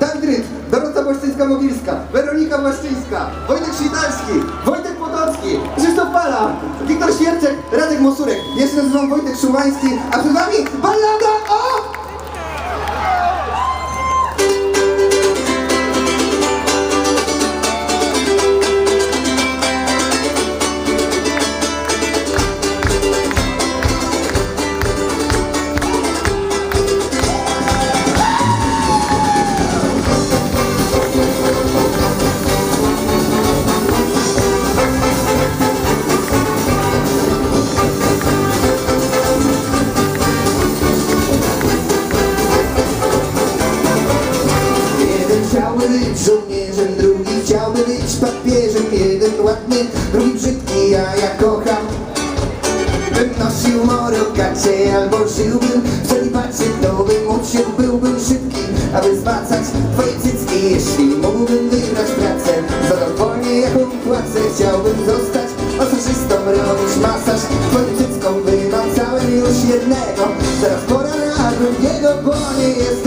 Dan Gryt, Dorota Błaszczyńska-Mogilska, Weronika Błaszczyńska, Wojtek Świtalski, Wojtek Potocki, Krzysztof Pala, Wiktor Świerczek, Radek Mosurek. Się nazywam Wojtek Szumański, a przed wami ballada Jeden chciałby być żołnierzem, drugi chciałby być papieżem Jeden ładny, drugi brzydki, a ja kocham. Bym nosił morokacie albo żyłbym w celibacie To bym uczył, byłbym szybki, aby zwracać twoje cycki. Jeśli mógłbym wygrać pracę za dowolnie jaką płacę Chciałbym zostać masażystą, robić masaż. Twoim cyckom by mam całe już jednego Teraz pora na drugiego, bo nie jest